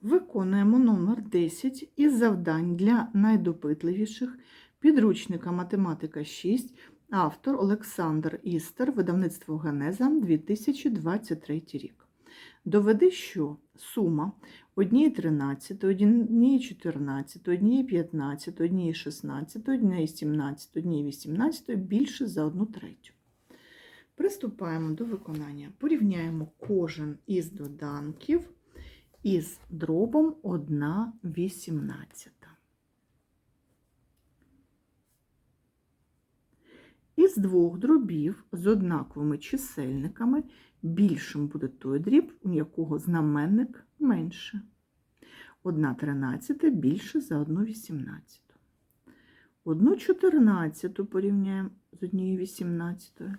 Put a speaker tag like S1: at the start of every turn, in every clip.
S1: Виконуємо номер 10 із завдань для найдопитливіших підручника математика 6, автор Олександр Істер, видавництво Генеза 2023 рік. Доведи, що сума 1,13, 1,14, 1,15, 1,16, 1,17, 1,18 більше за 1 третю. Приступаємо до виконання. Порівняємо кожен із доданків із дробом 1,18. Із двох дробів з однаковими чисельниками більшим буде той дріб, у якого знаменник менше. 1 тринадцята більше за 1 вісімнадцяту. 1 чотирнадцяту порівняємо з 1 вісімнадцятою.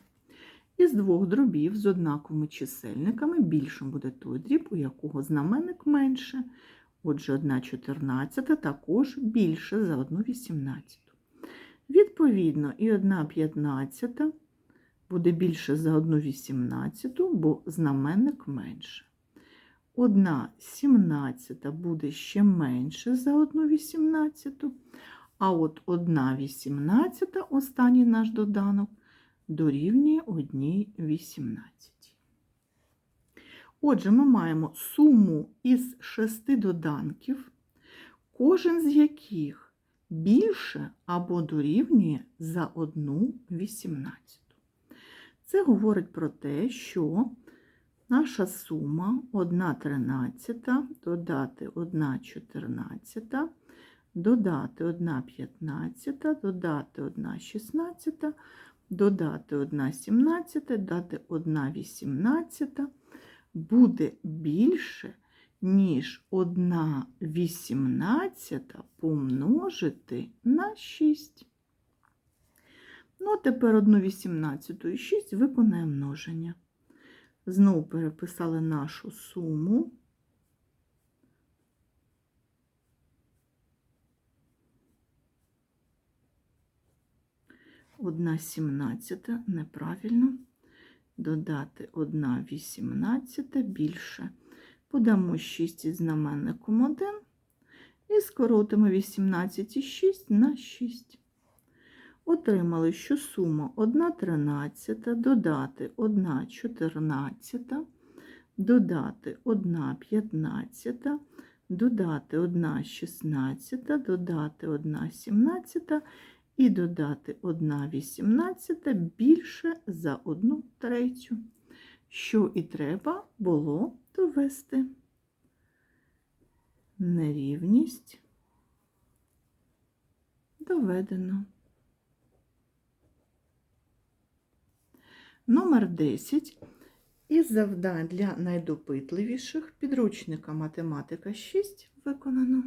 S1: Із двох дробів з однаковими чисельниками більшим буде той дріб, у якого знаменник менше. Отже, 1 чотирнадцята також більше за 1 вісімнадцяту. Відповідно, і 1 п'ятнадцята буде більше за 1 вісімнадцяту, бо знаменник менше. 1 сімнадцята буде ще менше за 1 вісімнадцяту, а от 1 вісімнадцята, останній наш доданок, дорівнює 1 18. Отже, ми маємо суму із шести доданків, кожен з яких більше або дорівнює за 1 18. Це говорить про те, що наша сума 1 тринадцята додати 1 чотирнадцята, додати 1 п'ятнадцята, додати 1 шістнадцята, додати 1 сімнадцята, додати 1 вісімнадцята буде більше, ніж 1 вісімнадцята помножити на 6. Ну, а тепер 1 вісімнадцяту і 6 виконаємо множення. Знову переписали нашу суму. Одна сімнадцята неправильно. Додати 1 вісімнадцята більше. Подамо 6 із знаменником 1 і скоротимо 18 і 6 на 6. Отримали, що сума 1 тринадцята додати 1 чотирнадцята, додати 1 п'ятнадцята, додати 1 шістнадцята, додати 1 сімнадцята і додати 1 вісімнадцята більше за 1 третю, що і треба було довести. Нерівність доведено. Номер 10 із завдань для найдопитливіших підручника математика 6 виконано.